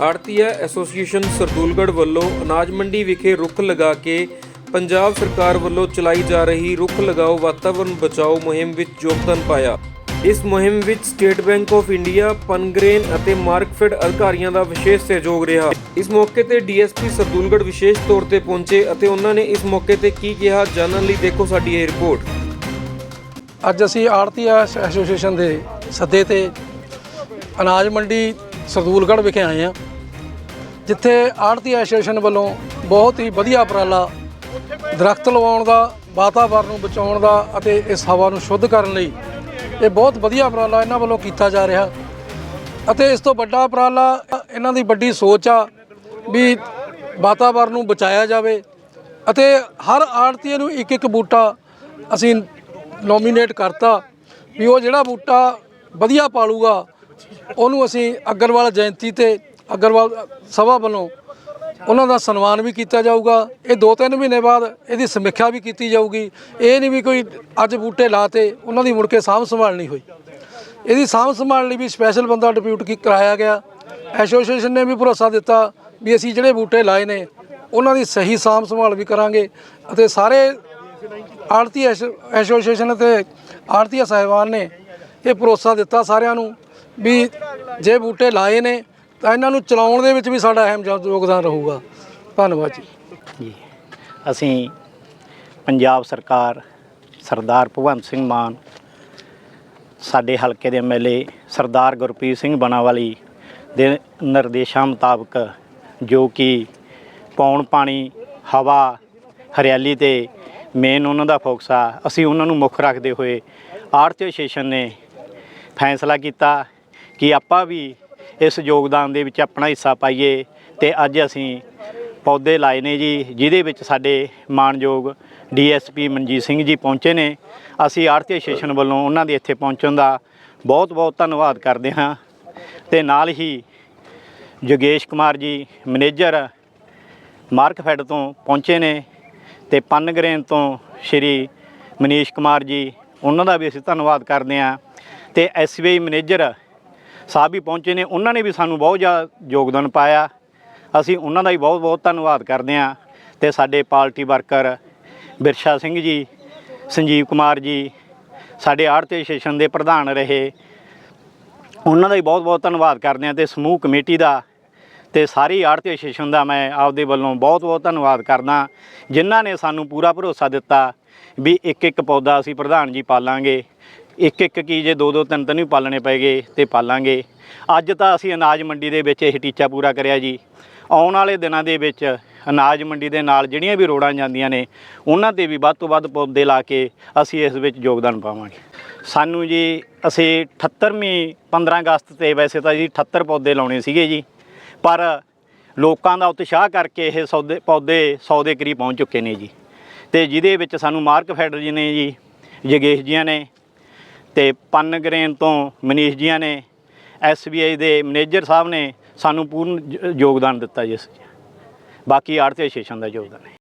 Arhtiya association Sardulgarh ਵੱਲੋਂ ਅਨਾਜ ਮੰਡੀ ਵਿਖੇ ਰੁੱਖ ਲਗਾ ਕੇ ਪੰਜਾਬ ਸਰਕਾਰ ਵੱਲੋਂ ਚਲਾਈ ਜਾ ਰਹੀ ਰੁੱਖ ਲਗਾਓ ਵਾਤਾਵਰਣ ਬਚਾਓ ਮੁਹਿੰਮ ਵਿੱਚ ਯੋਗਦਾਨ ਪਾਇਆ। ਇਸ ਮੁਹਿੰਮ ਵਿੱਚ State Bank of India, Pungrain ਅਤੇ ਮਾਰਕਫੈਡ ਅਧਿਕਾਰੀਆਂ ਦਾ ਵਿਸ਼ੇਸ਼ ਸਹਿਯੋਗ ਰਿਹਾ। ਇਸ ਮੌਕੇ ਤੇ ਡੀਐਸਪੀ ਸਰਦੂਲਗੜ੍ਹ ਵਿਸ਼ੇਸ਼ ਤੌਰ ਤੇ ਪਹੁੰਚੇ ਅਤੇ ਉਹਨਾਂ ਨੇ ਇਸ ਮੌਕੇ ਤੇ ਕੀ ਕਿਹਾ, ਜਾਣਨ ਲਈ ਦੇਖੋ ਸਾਡੀ ਇਹ ਰਿਪੋਰਟ। ਅੱਜ ਅਸੀਂ ਆੜਤੀਆ ਐਸੋਸੀਏਸ਼ਨ ਦੇ ਸੱਦੇ ਤੇ ਅਨਾਜ ਮੰਡੀ ਸਰਦੂਲਗੜ੍ਹ ਵਿਖੇ ਆਏ ਹਾਂ, ਜਿੱਥੇ ਆੜਤੀ ਐਸੋਸੀਏਸ਼ਨ ਵੱਲੋਂ ਬਹੁਤ ਹੀ ਵਧੀਆ ਉਪਰਾਲਾ ਦਰਖਤ ਲਵਾਉਣ ਦਾ ਵਾਤਾਵਰਣ ਨੂੰ ਬਚਾਉਣ ਦਾ ਅਤੇ ਇਸ ਹਵਾ ਨੂੰ ਸ਼ੁੱਧ ਕਰਨ ਲਈ ਇਹ ਬਹੁਤ ਵਧੀਆ ਉਪਰਾਲਾ ਇਹਨਾਂ ਵੱਲੋਂ ਕੀਤਾ ਜਾ ਰਿਹਾ। ਅਤੇ ਇਸ ਤੋਂ ਵੱਡਾ ਉਪਰਾਲਾ ਇਹਨਾਂ ਦੀ ਵੱਡੀ ਸੋਚ ਆ ਵੀ ਵਾਤਾਵਰਣ ਨੂੰ ਬਚਾਇਆ ਜਾਵੇ ਅਤੇ ਹਰ ਆੜਤੀ ਨੂੰ ਇੱਕ ਇੱਕ ਬੂਟਾ ਅਸੀਂ ਨੋਮੀਨੇਟ ਕਰਤਾ ਵੀ ਉਹ ਜਿਹੜਾ ਬੂਟਾ ਵਧੀਆ ਪਾਲੂਗਾ ਉਹਨੂੰ ਅਸੀਂ ਅਗਰਵਾਲ ਜਯੰਤੀ ਤੇ ਅਗਰਵਾਲ ਸਭਾ ਵੱਲੋਂ ਉਹਨਾਂ ਦਾ ਸਨਮਾਨ ਵੀ ਕੀਤਾ ਜਾਊਗਾ। ਇਹ 2-3 ਮਹੀਨੇ ਬਾਅਦ ਇਹਦੀ ਸਮੀਖਿਆ ਵੀ ਕੀਤੀ ਜਾਊਗੀ। ਇਹ ਨਹੀਂ ਵੀ ਕੋਈ ਅੱਜ ਬੂਟੇ ਲਾਤੇ ਉਹਨਾਂ ਦੀ ਮੁੜ ਕੇ ਸਾਂਭ ਸੰਭਾਲ ਨਹੀਂ ਹੋਈ। ਇਹਦੀ ਸਾਂਭ ਸੰਭਾਲ ਲਈ ਵੀ ਸਪੈਸ਼ਲ ਬੰਦਾ ਡਿਪਿਊਟ ਕੀ ਕਰਾਇਆ ਗਿਆ। ਐਸੋਸੀਏਸ਼ਨ ਨੇ ਵੀ ਭਰੋਸਾ ਦਿੱਤਾ ਵੀ ਅਸੀਂ ਜਿਹੜੇ ਬੂਟੇ ਲਾਏ ਨੇ, ਉਹਨਾਂ ਦੀ ਸਹੀ ਸਾਂਭ ਸੰਭਾਲ ਵੀ ਕਰਾਂਗੇ ਅਤੇ ਸਾਰੇ ਆੜਤੀ ਐਸੋਸੀਏਸ਼ਨ ਅਤੇ ਆੜਤੀਆ ਸਾਹਿਬਾਨ ਨੇ ਇਹ ਭਰੋਸਾ ਦਿੱਤਾ ਸਾਰਿਆਂ ਨੂੰ ਵੀ ਜੇ ਬੂਟੇ ਲਾਏ ਨੇ, ਤਾਂ ਇਹਨਾਂ ਨੂੰ ਚਲਾਉਣ ਦੇ ਵਿੱਚ ਵੀ ਸਾਡਾ ਅਹਿਮ ਯੋਗਦਾਨ ਰਹੂਗਾ। ਧੰਨਵਾਦ ਜੀ। ਅਸੀਂ ਪੰਜਾਬ ਸਰਕਾਰ, ਸਰਦਾਰ ਭਗਵੰਤ ਸਿੰਘ ਮਾਨ, ਸਾਡੇ ਹਲਕੇ ਦੇ ਐਮਐਲਏ ਸਰਦਾਰ ਗੁਰਪ੍ਰੀਤ ਸਿੰਘ ਬਣਾਵਾਲੀ ਦੇ ਨਿਰਦੇਸ਼ਾਂ ਮੁਤਾਬਕ ਜੋ ਕਿ ਪੌਣ ਪਾਣੀ, ਹਵਾ, ਹਰਿਆਲੀ ਤੇ ਮੇਨ ਉਹਨਾਂ ਦਾ ਫੋਕਸ ਆ, ਅਸੀਂ ਉਹਨਾਂ ਨੂੰ ਮੁੱਖ ਰੱਖਦੇ ਹੋਏ ਆੜਤੀ ਸੈਸ਼ਨ ਨੇ ਫੈਸਲਾ ਕੀਤਾ ਕਿ ਆਪਾਂ ਵੀ ਇਸ ਯੋਗਦਾਨ ਦੇ ਵਿੱਚ ਆਪਣਾ ਹਿੱਸਾ ਪਾਈਏ ਤੇ ਅੱਜ ਅਸੀਂ ਪੌਦੇ ਲਾਏ ਨੇ ਜੀ, ਜਿਹਦੇ ਵਿੱਚ ਸਾਡੇ ਮਾਨਯੋਗ ਡੀਐਸਪੀ ਮਨਜੀਤ ਸਿੰਘ ਜੀ ਪਹੁੰਚੇ ਨੇ। ਅਸੀਂ ਆੜਤੀ ਸੈਸ਼ਨ ਵੱਲੋਂ ਉਹਨਾਂ ਦੇ ਇੱਥੇ ਪਹੁੰਚਣ ਦਾ ਬਹੁਤ ਬਹੁਤ ਧੰਨਵਾਦ ਕਰਦੇ ਹਾਂ। ਤੇ ਨਾਲ ਹੀ ਯੋਗੇਸ਼ ਕੁਮਾਰ ਜੀ, ਮੈਨੇਜਰ ਮਾਰਕਫੈਡ ਤੋਂ ਪਹੁੰਚੇ ਨੇ ਤੇ ਪਨਗਰੇਨ ਤੋਂ ਸ਼੍ਰੀ ਮਨੀਸ਼ ਕੁਮਾਰ ਜੀ, ਉਹਨਾਂ ਦਾ ਵੀ ਅਸੀਂ ਧੰਨਵਾਦ ਕਰਦੇ ਹਾਂ। ਤੇ ਐਸਬੀਆਈ ਮੈਨੇਜਰ ਸਾਹਿਬ ਵੀ ਪਹੁੰਚੇ ਨੇ। ਉਹਨਾਂ ਨੇ ਵੀ ਸਾਨੂੰ ਬਹੁਤ ਜ਼ਿਆਦਾ ਯੋਗਦਾਨ ਪਾਇਆ। ਅਸੀਂ ਉਹਨਾਂ ਦਾ ਵੀ ਬਹੁਤ ਬਹੁਤ ਧੰਨਵਾਦ ਕਰਦੇ ਹਾਂ ਤੇ ਸਾਡੇ ਪਾਰਟੀ ਵਰਕਰ ਬਿਰਸ਼ਾ ਸਿੰਘ ਜੀ, ਸੰਜੀਵ ਕੁਮਾਰ ਜੀ, ਸਾਡੇ ਆੜਤੀ ਐਸੋਸੀਏਸ਼ਨ ਦੇ ਪ੍ਰਧਾਨ ਰਹੇ। ਉਹਨਾਂ ਦਾ ਵੀ ਬਹੁਤ ਬਹੁਤ ਧੰਨਵਾਦ ਕਰਦੇ ਹਾਂ ਤੇ ਸਮੂਹ ਕਮੇਟੀ ਦਾ ਤੇ ਸਾਰੀ ਆੜਤੀ ਐਸੋਸੀਏਸ਼ਨ ਦਾ ਮੈਂ ਆਪਦੇ ਵੱਲੋਂ ਬਹੁਤ ਬਹੁਤ ਧੰਨਵਾਦ ਕਰਦਾ ਜਿਨ੍ਹਾਂ ਨੇ ਸਾਨੂੰ ਪੂਰਾ ਭਰੋਸਾ ਦਿੱਤਾ ਵੀ ਇੱਕ ਇੱਕ ਪੌਦਾ ਅਸੀਂ ਪ੍ਰਧਾਨ ਜੀ ਪਾਲਾਂਗੇ। ਇੱਕ ਇੱਕ ਕੀ ਜੇ ਦੋ ਦੋ ਤਿੰਨ ਤਿੰਨ ਵੀ ਪਾਲਣੇ ਪਏਗੇ ਤੇ ਪਾਲਾਂਗੇ। ਅੱਜ ਤਾਂ ਅਸੀਂ ਅਨਾਜ ਮੰਡੀ ਦੇ ਵਿੱਚ ਇਹ ਟੀਚਾ ਪੂਰਾ ਕਰਿਆ ਜੀ। ਆਉਣ ਵਾਲੇ ਦਿਨਾਂ ਦੇ ਵਿੱਚ ਅਨਾਜ ਮੰਡੀ ਦੇ ਨਾਲ ਜਿਹੜੀਆਂ ਵੀ ਰੋੜਾਂ ਜਾਂਦੀਆਂ ਨੇ, ਉਹਨਾਂ ਤੇ ਵੀ ਵੱਧ ਤੋਂ ਵੱਧ ਪੌਦੇ ਲਾ ਕੇ ਅਸੀਂ ਇਸ ਵਿੱਚ ਯੋਗਦਾਨ ਪਾਵਾਂਗੇ। ਸਾਨੂੰ ਜੀ, ਅਸੀਂ 78ਵੀਂ 15 ਅਗਸਤ ਤੇ ਵੈਸੇ ਤਾਂ ਜੀ 78 ਪੌਦੇ ਲਾਉਣੇ ਸੀਗੇ ਜੀ। ਪਰ ਲੋਕਾਂ ਦਾ ਉਤਸ਼ਾਹ ਕਰਕੇ ਇਹ ਸੌਦੇ, ਪੌਦੇ 100 ਦੇ ਕਰੀਬ ਪਹੁੰਚ ਚੁੱਕੇ ਨੇ ਜੀ। ਤੇ ਜਿਹਦੇ ਵਿੱਚ ਸਾਨੂੰ ਮਾਰਕ ਫੈਡਰ ਜੀ ਨੇ ਜੀ ਯਗੇਸ਼ ਜੀਆਂ ਨੇ ਤੇ ਪਨਗਰੇਨ ਤੋਂ ਮਨੀਸ਼ ਜੀਆਂ ਨੇ ਐਸਬੀਆਈ ਦੇ ਮੈਨੇਜਰ ਸਾਹਿਬ ਨੇ ਸਾਨੂੰ ਪੂਰਨ ਯੋਗਦਾਨ ਦਿੱਤਾ ਜੀ ਇਸ 'ਚ। ਬਾਕੀ ਆੜਤੀ ਸੈਸ਼ਨ ਦਾ ਯੋਗਦਾਨ ਹੈ